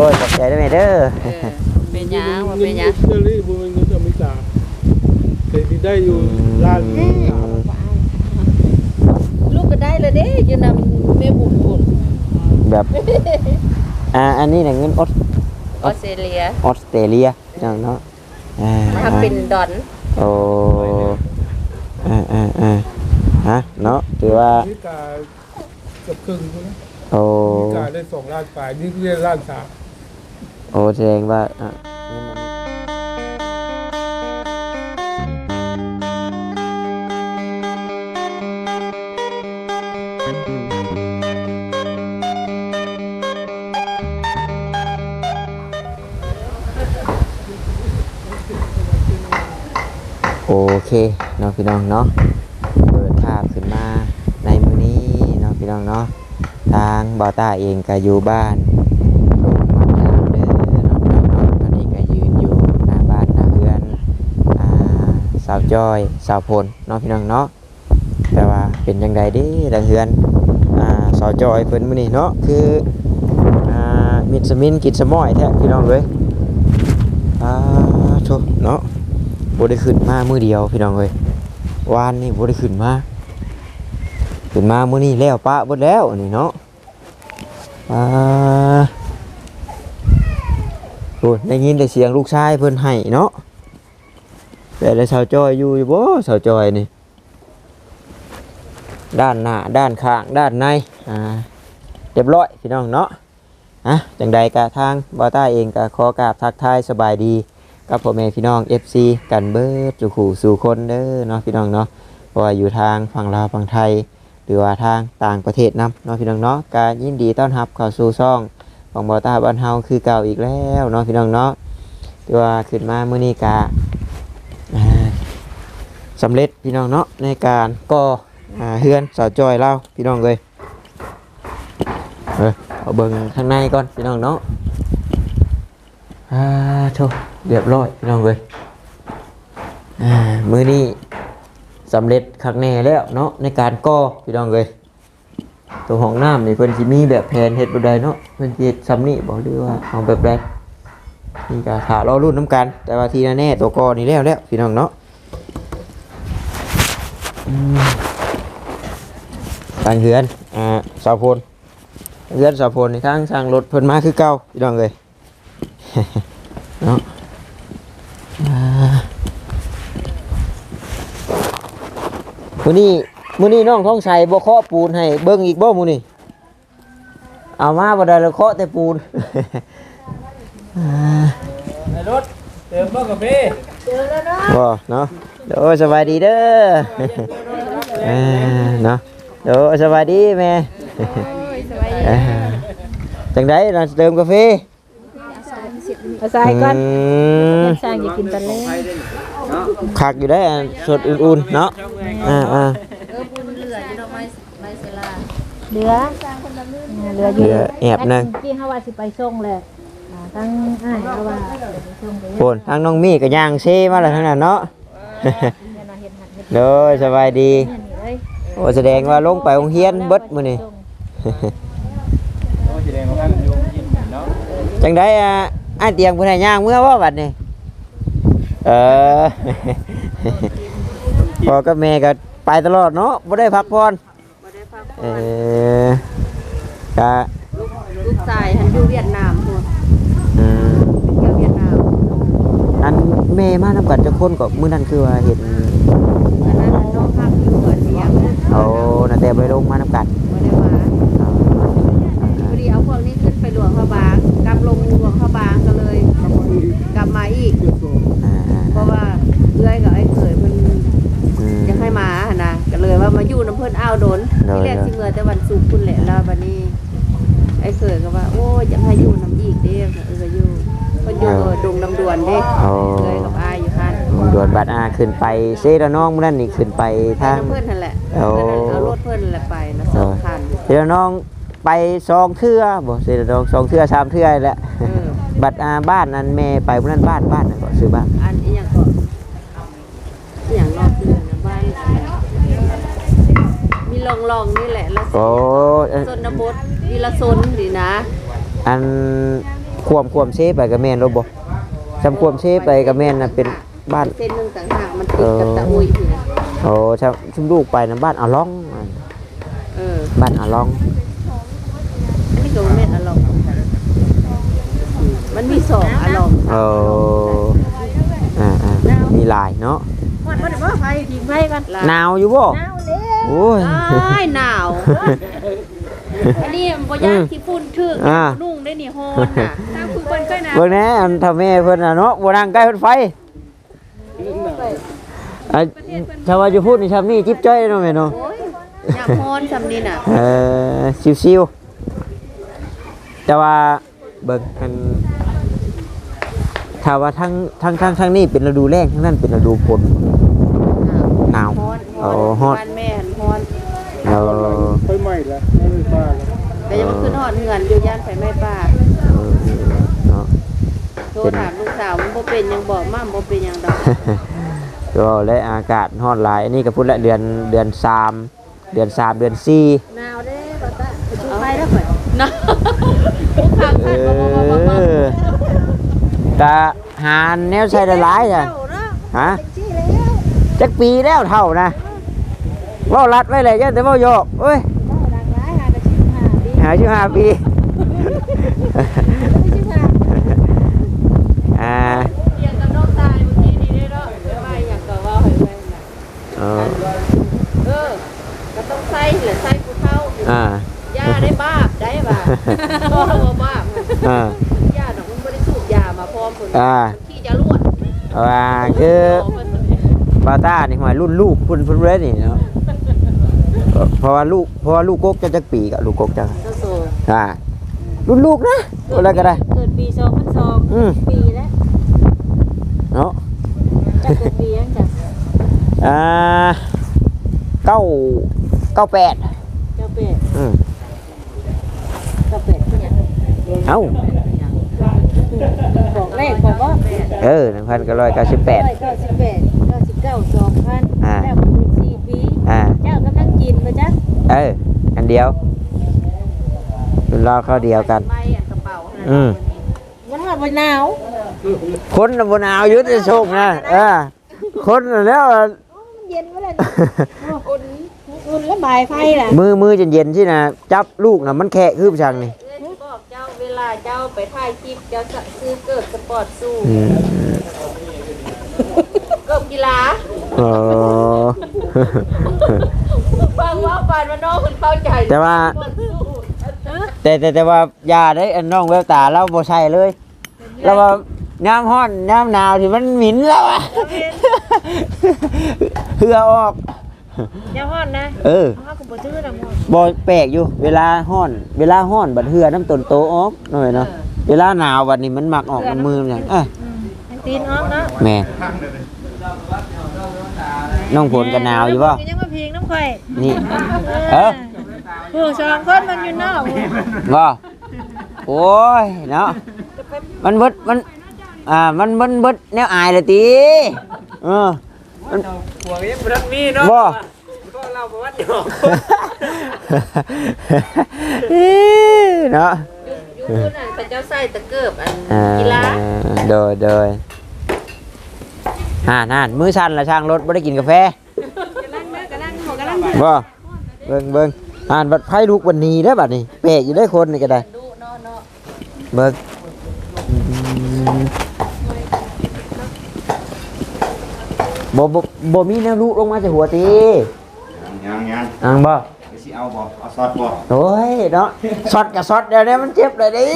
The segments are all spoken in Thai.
อ้ยขอบใจด้วยแม่เด้อเออเป็นหยังว่าเป็นหยังเงินนี่บุญเงินอเมริกาเคยได้อยู่ร้านลูกก็ได้เลยเด้อยู่นำแม่บุญบุญแบบอ่าอันนี้น่ะเงินออสออสเตรเลียออสเตรเลียเนาะเนาะอ่าถ้าเป็นดอนโอ้อ่าอ่าอ่าฮะเนาะถือว่าอเมริกาเกือบครึ่งใช่ไหมโอ้อเมริกาได้สองล้านปลายนี่เรียกล้านสาม โอ้แสดงว่าอะโอเคเนาะพี่น้องเนาะเปิดภาพขึ้นมาในมือนี้เนาะพี่น้องเนาะทางบอต้าเองก็อยู่บ้าน ลงมาทางเด้อน้องๆเนาะตอนนี้ก็ยืนอยู่หน้าบ้านหน้าเรือนอ่าสาว จอยสาวพลเนาะพี่น้องเนาะแต่ว่าเป็นยังไงด้ดังเฮือนอ่าสาวจอยเพิ่นมื้อนี้เนาะคืออ่ามิดสมินกินสมอยแท้พี่น้องเอ้ยอ่าโชเนาะบ่ได้ขึ้นมามื้อเดียวพี่น้องเอ้ยวานนี่บ่ได้ขึ้นมาขึ้นมามื้อนี้แล้วปะบดแล้วนี่เนาะอ่าโอ้ยได้ยินแต่เสียงลูกชายเพิ่นให้เนาะ แต่ได้สาวจอยอยู่อยู่บ่สาวจอยนี่ ด้านหน้าด้านข้างด้านในอ่าเรียบร้อยพี่น้องเนาะอะจังใดกะทางบอต้าเองก็ขอกราบทักทายสบายดีกับพ่อแม่พี่น้อง FC กันเบิดจุขู่สู่คนเด้อเนาะพี่น้องเนาะเพราะว่าอยู่ทางฝั่งลาวฝั่งไทย หรือว่าทางต่างประเทศนํเนาะพี่น้องเนาะก็ยินดีต้อนรับเข้าสู่ช่องของบอต้าบ้านเฮาคือเก่าอีกแล้วเนาะพี่น้องเนาะที่ว่าขึ้นมามื้อนี้กะ สำเร็จพี่น้องเนาะในการก่อเฮือนสาวจอยเราพี่น้องเลยเออเอาเบิ่งข้างในก่อนพี่น้องเนาะอ่าโชเรียบร้อยพี่น้องเลยอ่ามือนี้สำเร็จคักแน่แล้วเนาะในการก่อพี่น้องเลยตัวห้องน้ำนี่เพิ่นสิมีแบบแผนเฮ็ดบ่ได้เนาะเพิ่นสิเฮ็ดซ้ำนี่บ่หรือว่าเอาแบบใดนี่ก็ถ้ารอรุ่นน้ำกัน แต่ว่าทีแน่ๆตัวกอนี่แล้วแล้วพี่น้องเนาะ ทางเฮือนอ่าสาวพลเฮือนสาวพลนี่ทางทางรถเพิ่นมาคือเก่าพี่น้องเอ้ยเนาะอ่ามื้อนี้มื้อนี้น้องท้องใสบ่เคาะปูนให้เบิ่งอีกบ่มื้อนี้เอามาบ่ได้แล้วเคาะแต่ปูนอ่าในรถเติมบ้ากาแฟบ่เนาะเดี๋ ยวสบายดีเด้ออ่าเนาะเดี๋ยวสบายดีแม่อ่าจังไดเราเติมกาแฟภาษาก่อนอืมสร้างอย่ากินตะเลคักอยู่ได้อสดอุ่นๆเนาะอ่าอ่าเออบุญเหลืออยู่ดอกไม้ไม้เสลาเหลือเหลืออยู่เดี๋ยวแอบหนึงที่เขาว่าสิไปส่งแหละอ่าทั้งอ้ายเขาว่าสิไปส่งไปโปนทางน้องมี่ก็ย่างเซมาแล้วทั้งนั้นเนาะ เฮ็ดมาเฮ็ดหัดเฮ็ดโดยสบายดีเงินนี่เอ้ยโอ้แสดงว่าลงไปโรงเรียนเบิดมื้อนี้จังได้อะอ้ายเตียงผู้ใดย่างเมื่อว่าบัดนี้เออพ่อกับแม่ก็ไปตลอดเนาะบ่ได้พักผ่อนบ่ได้พักเออก็ลูกชายหันอยู่เวียดนาม ม่มานำกันจักคนก็มื้อนั้นคือว่าเห็นอันนั้นน้องพักอยู่หัวเสียงเอาน่ะแต่บ่ได้ลงมานำกันบ่ได้มาเอาพอดีเอาพวกนี้ขึ้นไปหลวงพระบางกลับลงหลวงพระบางก็เลย กลับมาอีกเกือบสองอ่าเพราะว่าเอื้อยกับไอ้เขยมันอืมจะให้มาหั่นนะก็เลยว่ามาอยู่น้ำเพิ่นอ้าวโดนโดนที่แรกสิเมื่อแต่วันศุกร์คุณแหละแล้ววันนี้ ไอ้เขยก็ว่า โอ้ยจะให้อยู่น้ำอีกเด้เอออยู่เพิ่นอยู่ดงน้ำดวนเด้เอาเคยกับอายอยู่หั่นด่วนบัดอาขึ้นไปเซระน้องมื้อนั้นนี่ขึ้นไปไปทางน้ำเพิ่นนั่นแหละเอาเพิ่นนั่นเอารถเพิ่นนั่นแหละไปนะสองคันเซระน้องไปสองเทื่อบ่เซระน้องสองเทื่อสามเทื่อแหละ เออบัดอาบ้านนั้นแม่ไปมื้อนั้นบ้านบ้านนั่นก็ซื้อบ้านอันอีหยังก็อีหยังรอบเดือนนะบ้านมีลองลองๆนี่แหละแล้วโอ้เอ่อชนบทวีละซนดีนะ อัน ความความเซไปกับแม่นรบ่จำความเซไปกับแม่นน่ะเป็นบ้านเส้นหนึงต่างหากมันติดกับตะอุยพี่นะโอ้ชาวชุมลูกไปนะบ้านอาล่องเออบ้านอาล่องอันนี้ก็บ่แม่นอารมณ์มันมีสองอารมณ์โอ้อ่าอ่ามีหลายเนาะมันมันบ่ไฟทิ้งไฟกันหนาวอยู่บ่หนาวเด้โอ้ยอ้ายหนาว อันนี้บ่ยากที่ฝุ่นถึกอ่านุ่ง ได้นี่ฮ้อนน่ะถ้าคือเพิ่นเคยหนาเบิ่งแหน่อันทำแม่เพิ่นน่ะเนาะบ่นั่งใกล้เพิ่นไฟอะชาวาจะพูดนี่ชาวนี่จิ๊บจ้อยเนาะแม่เนาะโอ้ยยามฮ้อนซำนี้น่ะเออชิวๆแต่ว่าเบิ่งมันถ้าว่าทั้งทั้งทั้งทั้งนี้เป็นฤดูแล้งทั้งนั้นเป็นฤดูฝนหนาวฮ้อนโอ้ฮ้อนบ้านแม่หันฮ้อนเรา นฮอดเฮือนอยู่ย่านไฟไหม้ป่าเนาะโทรถามลูกสาวมันบ่เป็นหยังบอกม่ามบ่เป็นหยังดอกก็และอากาศร้อนหลายอันนี้ก็พูดละเดือนเดือนสามเดือนสามเดือนสี่หนาวเด้บ่ตาไปจุดไฟแล้วก่อนนะผู้ข้างเอคันบ่บ่บ่บ่อกะหาแนวใช้หลายๆจ้ะเจ้าเนาะฮะเป็นจี้แล้วจักปีแล้วเท่านะเว่ารัดไว้เลยยันแต่เว่าโยกเอ้ยาดีหาชิวห้าปีไม่ชิบหาอ่าเรียนกับน้องตายเมื่อกี้นี่ได้เนาะว่าหยังก็เว้าให้ไว้น่ะเออเออก็ต้องใส่แหละใส่ผู้เฒ่าอ่ายาได้บ้าบได้บ่าเพราะว่าบ้าบอ่ายาดอกมันบ่ได้สูบยามาพร้อมพุ่นอ่าขี้จะรวดว่าคือปาต้านี่หมายรุ่นลูกพุ่นพุ่นเรนนี่เนาะเออเพราะว่าลูกเพราะว่าลูกกกจะจักปีกับลูกกกจะเจ้าโซ อ่ารุ่นลูกนะอะไรก็ได้ เกิดปี2002อืม ปีแล้วเนาะจะเกิดปียังจ้ะอ่าเก้าเก้าแปดเจ้าเป็ดอืมเจ้าเป็ดคือหยังเอ้าบอกเลขก่อนว่าเออหนึ่งพันเก้าร้อยเก้าสิบแปด เก้าสิบแปดเก้าสิบเก้าสองพันอ่า แล้วก็เป็นสี่ปีอ่า เจ้ากำลังกินมาจ้ะเอออันเดียว รุ่นรอเข้าเดียวกัน ไปอะกระเป๋านะอืม มันว่าบ่หนาวคนน่ะบนเอาวอยุทธชงนะเออคนน่ะแล้วมันเย็นมาเลยอุ่นอุ่นแล้วบ่ายไฟล่ะมือมือเย็นๆที่นะจับลูกนะมันแค่คืบชังนี่เอ้ยบอกเจ้าเวลาเจ้าไปถ่ายคลิปเจ้าจะซื้อเกิดสปอร์ตสู้อืมเกิดกีฬาอ๋อ ฟังว่าปานว่าน้องคุณเข้าใจแต่ว่า สปอร์ตสู้ แต่แต่แต่ว่ายาได้อันน้องแววตาเราบ่ใช่เลยเราว่าน้ำห้อนน้ำหนาวที่มันหมิ่นแล้วอะเหือออกอย่าฮ้อนนะเออเฮาก็บ่ซื้อละหมดบ่แปลกอยู่ เวลาห้อน เวลาห้อนบัดเหือน้ำต้นโตออกหน่อยเนาะเวลาหนาวบัดนี้มันมักออกน้ำมือมันอย่างเอ้ยให้ตีนออกเนาะแม่น้องฝนกันหนาวอยู่ป่ะยังมาพิงน้ำข่อยนี่ เออผู้สองคนมันอยู่นอกบ่โอ้ยเนาะมันเบิดมันอ่ามันมันเบิดแนวอายเลยตีเออมันหัวยังบ่ทันมีเนาะบ่ก็เราประวัติหยอกเนาะอยู่อยู่นั่นเป็นเจ้าไส้ตะเกิบอันอ่ากีฬาโดยโดยอ่านั่นมือสั่นละช่างรถไม่ได้กินกาแฟกำลังเด้อกำลังหัวกำลังบ่เบิ่งเบิ่ง อ่านบัดไพ่ลูกวันนี้ได้อบัดนี้แปลกอยู่ได้อคนนี่ก็ได้ดูเนาะเนาะเบิ่งอืมบ่บ่บ่มีแนวลูกลงมาจากหัวตียังยังอังบ่ไปสิเอาบ่เอาซอสบ่โอ้ยเนาะช็อตกับช็อตเดี๋ยวนี้มันเจ็บเลยดิ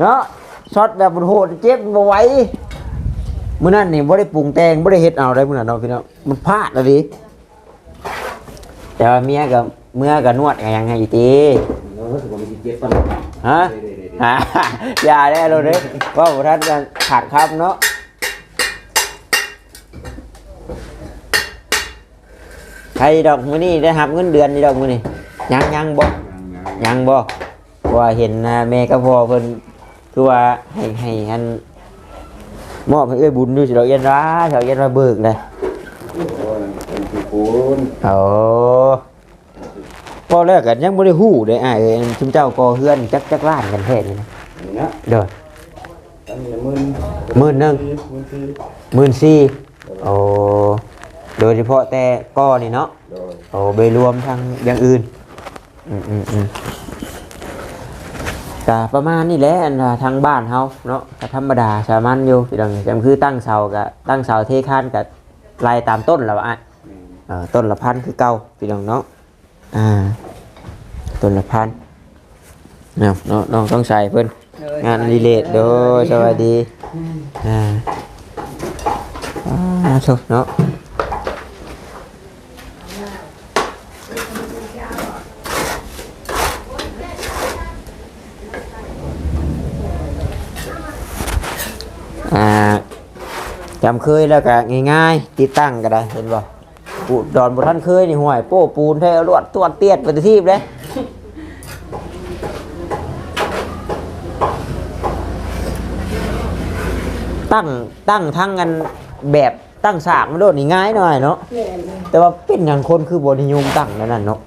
เนาะช็อตแบบโหดๆเจ็บบ่ไหวมื้อนั้นนี่บ่ได้ปรุงแต่งบ่ได้เฮ็ดเอาได้มื้อนั้นเนาะพี่น้องมันพลาดแล้วดิแต่ว่าเมียก็ เมื่อก็นวดก็ยังให้อยู่ติเรารู้สึกว่ามันสิเจ็บปะฮะอ่า อย่าได้เราเด้ว่าบ่ทันกันขาดครับเนาะใครดอกมื้อนี้ได้รับเงินเดือนนี่ดอกมื้อนี้ยังยังบ่ยังยังยังบ่เพราะว่าเห็นนะแม่กับพ่อเพิ่นคือว่าให้ให้อันมอบให้เอ้ยบุญอยู่สิดอกเย็นว่าสิดอกเย็นว่าเบิกเลยโอ้ยเป็นผู้ปูนโอ้ พอแล้วกันยังบ่ได้ฮู้เด้อ้ายเอ้ยชุมเจ้าก่อเฮือนจักจักล้านกันแท้นี่นะนี่นะเด้ออันนี้หมื่นหมื่นหนึ่งหมื่นสี่หมื่นสี่โอ้โดยเฉพาะแต่ก้อนี่เนาะโดยโอ้ไปรวมทางอย่างอื่นอืมอืมอืมก็ประมาณนี้แหละอันว่าทางบ้านเฮาเนาะก็ธรรมดาสามัญอยู่พี่น้องจำคือตั้งเสาก็ตั้งเสาเทคานกับไล่ตามต้นแล้วอะเออต้นละพันคือเก่าพี่น้องเนาะ อ่าต้นละพันเนาะเนาะน้องต้องใส่เพิ่นงานรีเลทโดยสวัสดีอ่าอ่าโชคเนาะอ่าจำเคยแล้วก็ง่ายๆติดตั้งก็ได้เห็นบ่ ปูดอนบ่ท่านเคยนี่ห่วยโป้ปูนแท้รวดตวดเตียดไปที่เลยตั้งตั้งทั้งกันแบบตั้งฉากมาโดดนี่ง่ายหน่อยเนาะแต่ว่าเป็นอย่างคนคือบ่นิยมตั้งนั่นน่ะเนาะ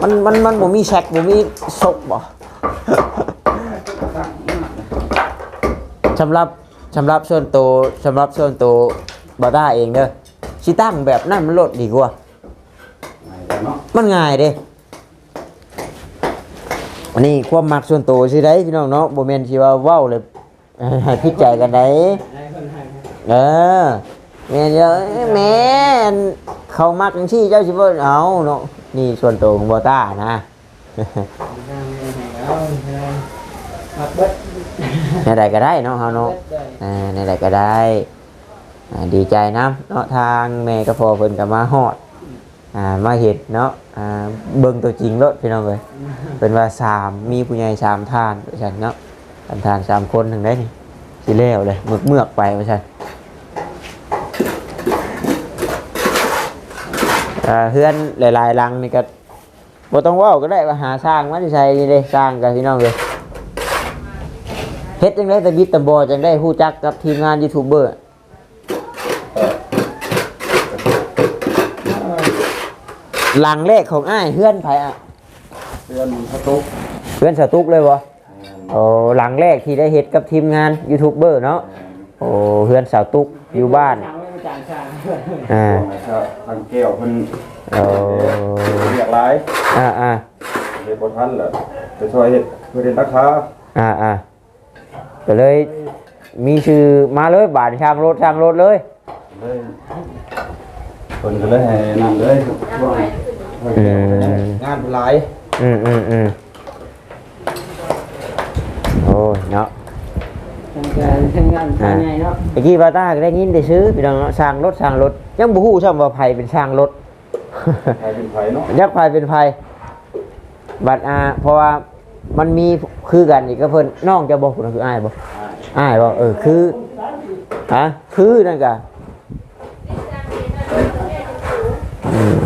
มันมันมันบ่มีแชกบ่มีซกบ่สำหรับสำหรับส่วนตัวสำหรับส่วนตัว บาต้าเองเด้อชิตั้งแบบนั้นมันลดดีกว่าง่ายจังเนาะมันง่ายเด้อันนี้ความมักส่วนตัวสิได้พี่น้องเนาะบ่แม่นสิว่าเว้าเลยเอ่อให้พิดใจกันได้เออแม่นเยอะแม่นเขามักจังซี่เจ้าสิบ่เอาเนาะนี่ส่วนตัวของบาต้านะในใดก็ได้เนาะเฮาเนาะอ่าในใดก็ได้อ่า ดีใจนํเนาะทางแม่ก็พอเพิ่นก็มาฮอดอ่ามาเห็นเนาะอ่าเบิ่งตัวจริงรถพี่น้องเอ้ยเพิ่นว่าสามมีผู้ใหญ่สามท่านว่าซั่นเนาะทานทานสามคนถึงได้นี่สิแล้วเลยเมือกเมือกไปว่าซั่นเฮือนหลายๆหลังนี่ก็บ่ต้องว้าก็ได้ว่าหาสร้างมาที่ใช้นี่เด้สร้างกับพี่น้องเอ้ยเฮ็ดจังได้แต่บิดตะบอจังได้ฮู้จักกับทีมงานยูทูบเบอร์ หลังแรกของอ้ายเฮือนไผอะเดือนพระตุกเฮือนสตุกเลยบ่โอ้หลังแรกที่ได้เฮ็ดกับทีมงานยูทูบเบอร์เนาะโอ้เฮือนสาวตุกอยู่บ้านอ่าครับทางแก้วเพิ่นโอ้เรียกหลายอ่าอ่าเฮ็ดบ่ทันแหละไปช่วยเฮ็ดเพื่อเรียนราคาอ่าอ่าก็เลยมีชื่อมาเลยบาทช่างรถช่างรถเลย เลยเพิ่นก็เลยให้นั่นเลยว่างอืมงานหลายอืมอืมอืมโอ้ยเนาะทำการทำงานภายในเนาะเมื่อกี้บาต้าก็ได้ยินได้ซื้อพี่น้องเนาะสร้างรถสร้างรถ ยังบ่ฮู้ช่ำว่าไผเป็นช่างรถใครเป็นไผเนาะยักษ์ไผเป็นไผบัดอาเพราะว่ามันมีคือกันอีกก็เพิ่นน้องจะบอกคุณคืออ้ายบ่อ้ายบ่เออคือฮะคือนั่นกะอืม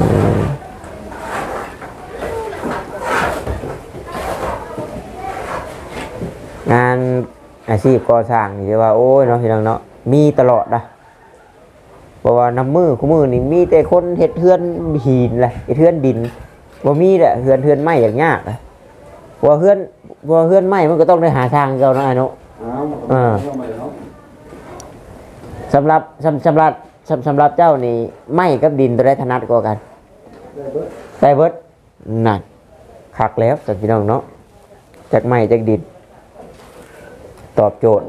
งาน อาชีพก่อสร้างนี่จะว่าโอ้ยเนาะพี่น้องเนาะมีตลอดนะเพราะว่าน้ำมือคู่มือนี่มีแต่คนเฮ็ดเฮือนหินแหละเฮ็ดเฮือนดินบ่มีแหละเฮือนเฮือนไม้อย่างยากนะเพราะว่าเฮือนเพราะว่าเฮือนไม้มันก็ต้องได้หาทางเก่าเนาะไอ้เนาะอ้าวอ่าเข้ามาเนาะสำหรับสำสำหรับสำสำหรับเจ้านี่ไม้กับดินตัวได้ถนัดกว่ากันได้เบิดนั่นคักแล้วสัตว์พี่น้องเนาะจากไม้จากดิน ตอบโจทย์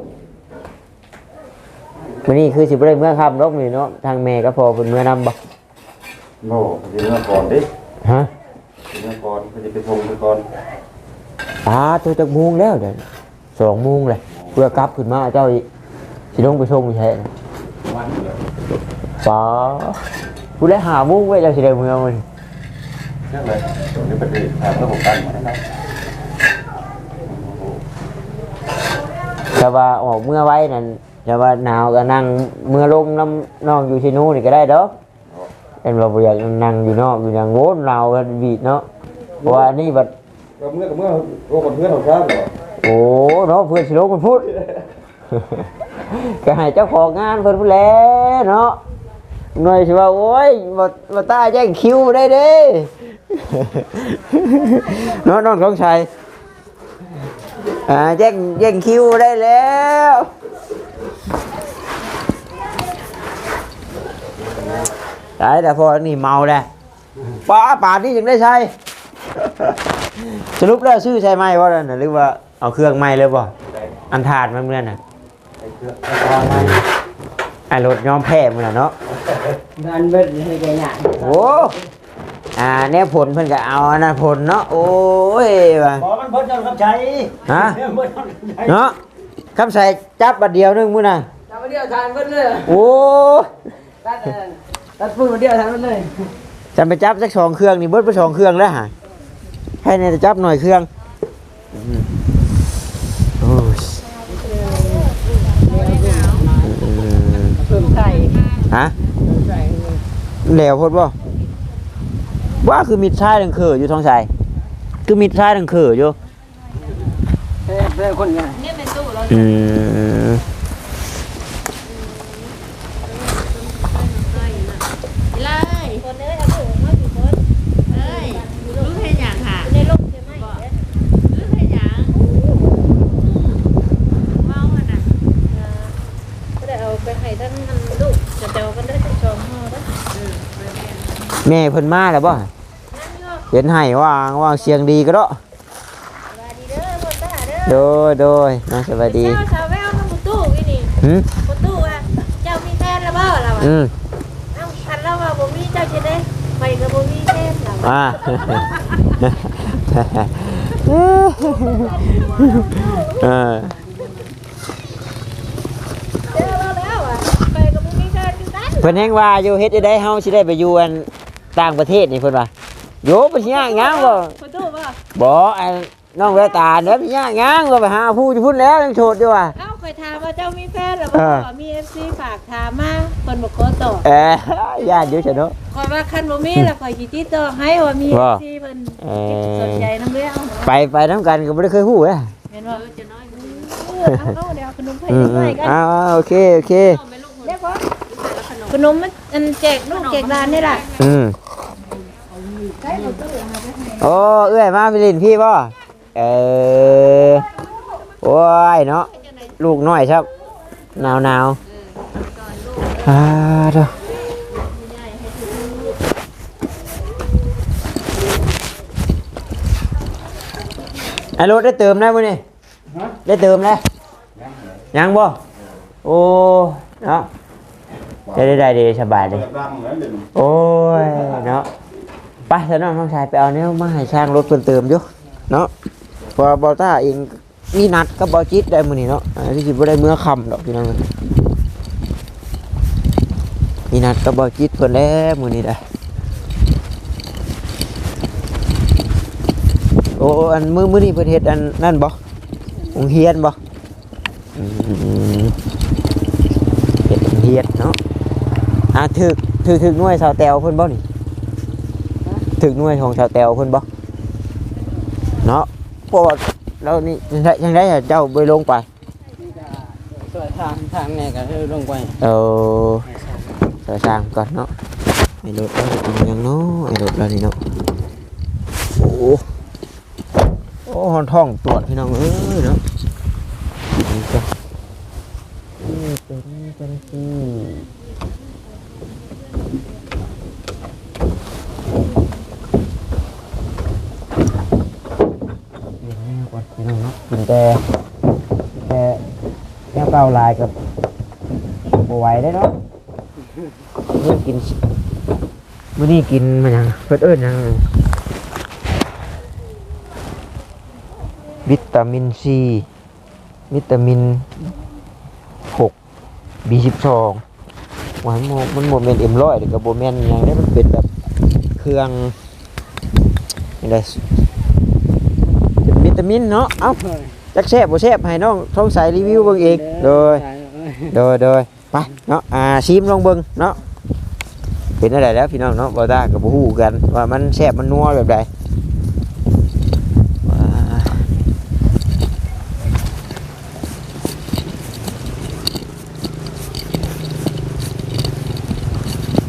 วันนี้คือสิบได้เมื่อคำรกนี่เนาะทางแม่ก็พอเป็นเมื่อนำบ่โน่เดี๋ยวเมื่อก่อนดิฮะเดี๋ยวเมื่อก่อนเขาจะไปส่งไปก่อนอ่าตัวจากโมุงแล้วเดี๋ยวสองโมุงเลยเพื่อกลับขึ้นมาเจ้าอีกสิลงไปส่งไปใช่นะวันเดียวป๋าผู้ได้หาโมุงไว้เจ้าสิได้เมื่อมันนั่นเลยเดี๋ยวไปถามระบบการมานะครับ แต่ว่าออกเมื่อไว้นั่นแต่ว่าหนาวก็นั่งเมื่อลงน้ำน้องอยู่ที่นู้นนี่ก็ได้เด้อเป็นว่าบ่อยากนั่งอยู่นอกอยู่อย่างโง่หนาวกันบีดเนาะเพราะว่าอันนี่บัดก็เมื่อกับเมื่อโอ้คนเพื่อนของชาติเหรอโอ้เนาะเพื่อนสิโลกันพูดก็ให้เจ้าของงานเพิ่นพูดแหล้วเนาะหน่อยสิว่าโอ้ยบ่บ่ตาแจ้งคิวได้เด้เนาะน้องของชัย อ่าแย่งแย่งคิวได้แล้วได้แต่พอนี่เมาแล้วป้าป่านนี่ยังได้ใช้สรุปแล้วซื้อใช่ไหมว่านั่นน่ะหรือว่าเอาเครื่องใหม่เลยบ่อันถาดมันเมื่อน่ะไอ้รถยอมแพ้มันน่ะเนาะงานเบิดให้แกหยาดโอ้ อ่าแน่ผลเพิ่นก็เอาอันนั้นผลเนาะโอ้ยว่ะบอกมันเบิดเจ้าคำใช้ฮะเบิดเจ้าคำใช้เนาะคำใส่จับบัดเดียวนึงมื้อน่ะทำมาเดียวทานเบิดเลยโอ้ตัดเอิ้นตัดปืนมาเดียวทานเบิดเลยจำไปจับสักสองเครื่องนี่เบิดไปสองเครื่องแล้วฮะให้ในจะจับหน่อยเครื่องอืมโอ้ยอืมเพิ่มไข่ฮะเพิ่มไข่แหลวโพดบ่ ว่าคือมิดท้ายดังเขออยู่ท้องใสคือมิดท้ายดังเขออยู่เพิ่มเพิ่มคนงานอืมเลยคนเอ้ยเอาลูกมาอยู่คนเอ้ยลูกให้หยังค่ะในลูกใช่ไหมลูกให้หยังเมาอะน่ะก็ได้เอาไปให้ทั้งอันลูจะเจ้ากันได้ทั้งอืมแม่นแม่เพิ่นมาแล้วบ่ เห็นให้ว่างว่างเสียงดีก็เด้อสวัสดีเด้อพ่อตาเด้อโดยโดยนะสวัสดีเจ้าสาวแววน้ำประตูอีนี่หืมประตูอะเจ้ามีแฟนแล้วบ่เราอะอืมเอ้าคันเราว่าบ่มีเจ้าจะได้ไปกับบ่มีแฟนเราอ่าเออเจอเราแล้วอะไปกับบ่มีแฟนคือกันเพิ่นแฮงว่าอยู่เฮ็ดได้เฮาสิได้ไปอยู่อันต่างประเทศนี่เพิ่นว่า โยบ่สิยากหยังบ่ประตูบ่บ่ไอ้น้องแววตาเด้อสิยากหยังก็ไปหาผู้อยู่พุ่นแล้วยังโสดอยู่ว่ะเอ้าเคยถามว่าเจ้ามีแฟนแล้วเอบ่อมี FC ฝากถามมาเพิ่นบ่ขอตอบเออญาติอยู่ซะเนาะขอยว่าคันบ่มีแล้วขอยสิติดต่อให้ว่ามีว่า FC เพิ่นเออสนใจนำเรื่องไปไปนํกันก็บ่ได้เคยฮู้เด้อเห็นบ่จะน้อยเออเอาเดี๋ยวเอาขนมให้อืมหน่อยกันๆอ้าวๆโอเคโอเคเดี๋ยวก่อนขนมมันอันแจกลูกแจกหลานนี่ล่ะอืม โอ้เอื้อยมาไปเลินพี่ป่ะเออโอ้ยเนาะลูกน้อยครับหนาวหนาวอ่าเด้อไอ้รถได้เติมได้มั้ยนี่ได้เติมแล้ยังบ่โอ้เนาะจะได้ได้ดีสบายเลยดังแล้วเดี๋ยวโอ้ยเนาะ ไปเถอะน้องน้องชายไปเอาเนี่ยมาให้ช่างรถเพิ่นเติมอยู่เนาะพอบอต้าเองมีนัดกับบอจิตได้มือนี้เนาะอันนี้สิบ่ได้เมื่อค่ำดอกพี่น้องมีนัดกับบอจิตเพิ่นแล้วมือนี้ได้อโอ้อันมือมือนี้เพิ่นเฮ็ดอันนั่นบ่โรงเรียนบ่อืมเฮ็ดเรียนเนาะอ่าถึกถึกถึกหน่วยชาวแตวเพิ่นบ่นี่ ถึกหน่วยของชาวแตวเพิ่นบ่เนาะเพราะว่าแล้วนี่ยังได้ยังได้อะเจ้าไปลงไปตัวทางทางเนี่ยก็คือลงไปเออใส่สร้างก่อนเนาะไอ้รถเราเป็นยังเนาะไอ้รถเรานี่เนาะโอ้โอ้หอนท้องตรวจพี่น้องเอ้ยเนาะนี่จ้ะนี่เป็นจังซี่ กินแม่ก่อนพี่น้องเนาะ กินแต่แต่แม่เก่าลายกับบไหวได้เนาะเมื่อกินมื่อนี้กินมันยังเพิ่เอิ้นหยังวิตามินซีวิตามินหกบีสิบสองหวานโมมันโมเมนต์เอ็มร้อยหรือกับโบแมนหยังได้มันเป็นแบบเครื่องอะไร ตามินเนาะ เอ้าจักแซ่บบ่แซ่บให้น้องท้องใสรีวิวเบิ่งเองโดย โดยโดยไปเนาะ อ่าชิมลองเบิ่งเนาะ เป็นอะไรแล้วพี่น้องเนาะบ่ตากับบ่ฮู้กันว่ามันแซ่บมันนัวแบบใดว้า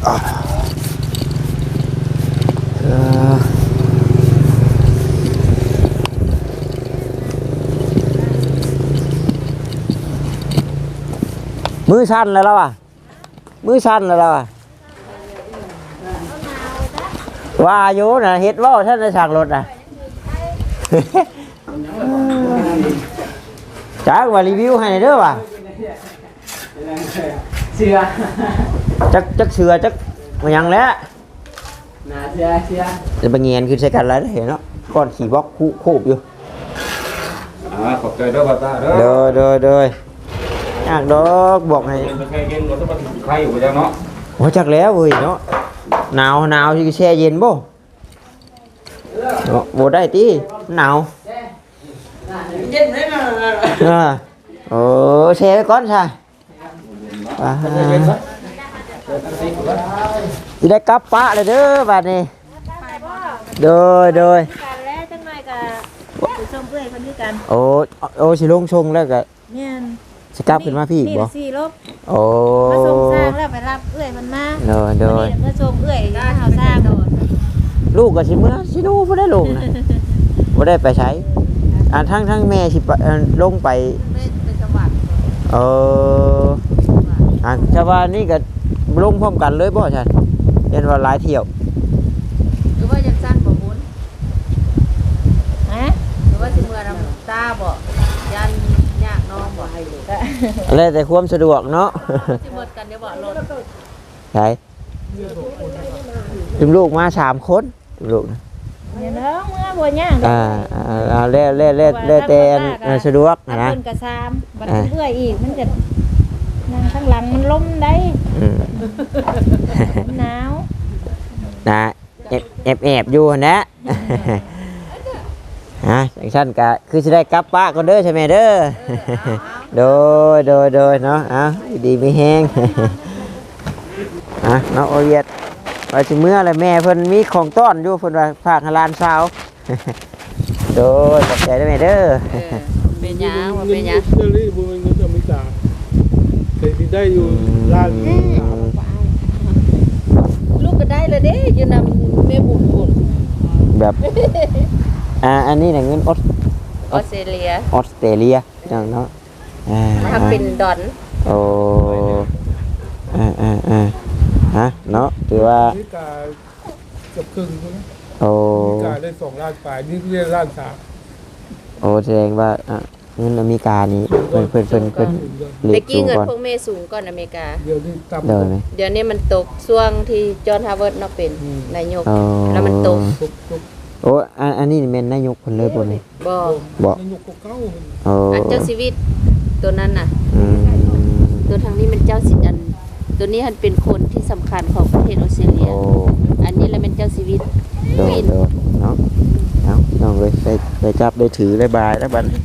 อ่าเอ่อ มือสั่นแล้วล่ะวะมือสั่นแล้วล่ะวะว่าอยู่นะเฮ็ดเว่าท่านในฉากรถนะจ้ากว่ารีวิวให้หน่อยเด้อว่ะเชื่อจักจักเสือจักมาหยังแล้วหนาเชื่อเชื่อจะไปเงียนคือใช้กันแล้วเห็นเนาะก้อนขี่บล็อกคู่คูบอยู่อ่าขอบใจเด้อบ่ตาเด้อเด้อเด้อเด้ ออยากดอกบอกให้เป็นใครเย็นบ่ต้องมาใครอยู่จังเนาะโอ้จักแล้วเว้ยเนาะหนาวหนาวสิแช่เย็นบ่เนาะบ่ได้ติหนาวเย็นเลยนะเออโอ้แช่ไว้ก่อนใช่อ่าสิได้กลับปะเลยเด้อบัดนี้โดยโดยกันแล้วจังหน่อยก็ไปชมเพื่อนคนนี้กันโอ้โอ้สิลงชงแล้วก็แม่น สิกลับขึ้นมาพี่อีกบ่สี่ลบโอ้มาส่งสร้างแล้วไปรับเอื้อยมันมาโดยโดยเมื่อส่งเอื้อยมาเฮาสร้างโดนลูกก็สิเมื่อสิดูบ่ได้ลงนะบ่ได้ไปใช้อ่าทั้งทั้งแม่สิไปเอ่อลงไปเป็นจังหวัดเอออ่าชาวบ้านนี่ก็ลงพร้อมกันเลยบ่ฉันเห็นว่าหลายเที่ยวหรือว่าจะสร้างบ่บุญฮะหรือว่าสิเมื่อน้ำตาบ่ยันยากน้องบ่ ให้อยู่แล้วแต่ความสะดวกเนาะสิหมดกันเดี๋ยวบ่รถใช่จุมลูกมาสามคนจุมลูกนะเดี๋ยวน้องเมื่อบ่ย่างอ่าอ่าอ่าแล้วแล้วแล้วแล้วแต่อันอันสะดวกถ้านะเพิ่นก็ซ้ำบัดเอื้อยอีกมันจะนั่งข้างหลังมันล้มได้อืมมันหนาวนะแอบแอบแอบอยู่หั่นนะฮะจังชั้นกะคือจะได้กลับป้าก่อนเด้อใช่ไหมเด้อ โดยโดยโดยเนาะเอาอยู่ดีไม่แห้งอะเนาะโอเวียดไปถึงเมื่อไรแม่เพิ่นมีของต้อนอยู่เพิ่นว่าฝากให้หลานสาวโดยขอบใจด้วยแม่เด้อเออเป็นหยังบ่เงิเป็นนหยังเจอรี่บุญเงินอเมริกาเคยได้อยู่ร้านลูกก็ได้เลยเด้อยู่นำแม่บุญบุญแบบอ่าอันนี้น่ะเงินออสออสเตรเลียออสเตรเลียเนาะเนาะ อ่าถ้าเป็นดอน โอ้อ่าอ่าอ่าฮะเนาะถือว่าอเมริกาเกือบครึ่งใช่ไหมโอ้อเมริกาได้สองล้านปลายนี่เรียกล้านสามโอ้แสดงว่าอะเงินอเมริกานี่เพิ่นเพิ่นเพิ่นเพิ่นเลแต่ขกี้สูงเงินก่อนพวกแม่สูงก่อนอเมริกา เดี๋ยวนี้ต่ำ เดินไหมเดี๋ยวนี้มันตกช่วงที่จอห์นฮาร์วาร์ดเนาะเป็นนายกอ๋อแล้วมันตก ทุกทุก โอ้อันอันนี้นี่แม่นนายกเพิ่นเลยบ่นี่บ่บ่นายกเก้าโอ้อันเจ้าชีวิตตัวนั้นน่ะอืมตัวทางนี้มันเจ้าสิอันตัวนี้มันเป็นคนที่สำคัญของประเทศออสเตรเลีย โอ้อันนี้แหละเป็นเจ้าชีวิตโดนโดนเนาะเอาน้องเลยได้ได้จับได้ถือได้บายแล้วบัดนี้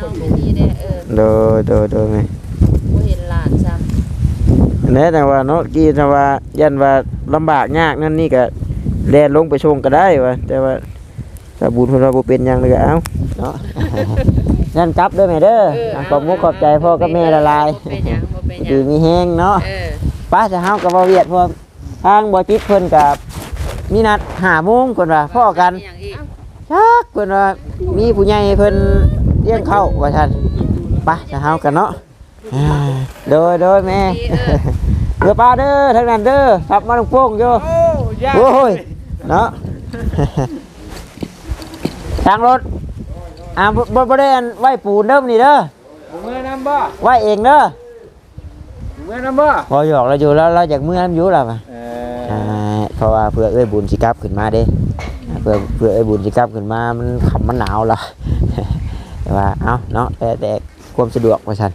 น้องไม่ดีเด้เออโดยโดยโดยไหมบ่เห็นหลานซ้แน่แต่ว่าเนาะกี้ถ้าว่ายันว่าลำบากยากนั่นนี่ก็ แล่นลงไปชงก็ได้ว่าแต่ว่าถ้าบุญเพิ่นว่าบ่เป็นหยังเลยก็เอาเนาะยันกลับเด้อแม่เด้อำเอออะขอบมุกขอบใจพ่อกับแม่ละลายบ่เป็นหยังบ่เป็นหยัดีงมีแห้งเนาะ เออป้าจะเฮากับบ่เวียดพวกทางบ่จิตเพิ่นกับมีนัด5โมงเพิ่นว่าพ่อกันมีหยังอีกชักเพิ่นว่ามีผู้ใหญ่เพิ่นเลี้ยงเข้าว่าซั่นไป้าจะเฮากันเนาะอ่าโดยโดยแม่ดีเออ เรือป้าเด้อทางนั้นเด้อขับมาลงโป่งอยู่โอ้ยากโอ้ย เนาะทางรถอ่าบ่บ่บ่ได้อันไหว้ปูนเด้อมื้อนี่เด้อเมื่อน้ำบ่ไหว้เองเด้อเมื่อน้ำบ่พอหยอกเราอยู่แล้วเราอยากเมื่อน้ำอยู่ล่ะเออ่าเพราะว่าเพื่อเอ้ยบุญสิกลับขึ้นมาเด้อ่าเพื่อเพื่อเอ้ยบุญสิกลับขึ้นมามันขำมันหนาวล่ะ แต่ว่าเอ้าเนาะแต่แต่ความสะดวกว่าซั่น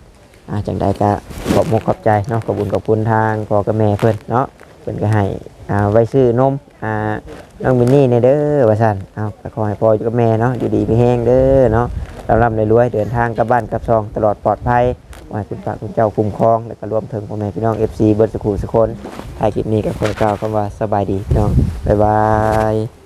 อ่าจังใดก็ขอบมกขอบใจเนาะขอบคุญขอบคุณทางพ่อกับแม่เพิ่นเนาะเพิ่นก็ให้ อ่าไว้ซื้อนมอ่าน้องมินนี่เนี่ยเด้อว่าสั่นเอาก็ขอให้พ่ออยู่กับแม่เนาะอยู่ดีมีแห้งเด้อเนาะร่ำรวยเดินทางกลับบ้านกลับช่องตลอดปลอดภัยว่าคุณพระคุณเจ้าคุ้มครอง แล้วก็รวมถึงพ่อแม่พี่น้องเอฟซีเบิร์ดสกูลสกคนถ่ายคลิปนี้กับคนเก่าคำว่าสบายดีพี่น้องบ๊ายบาย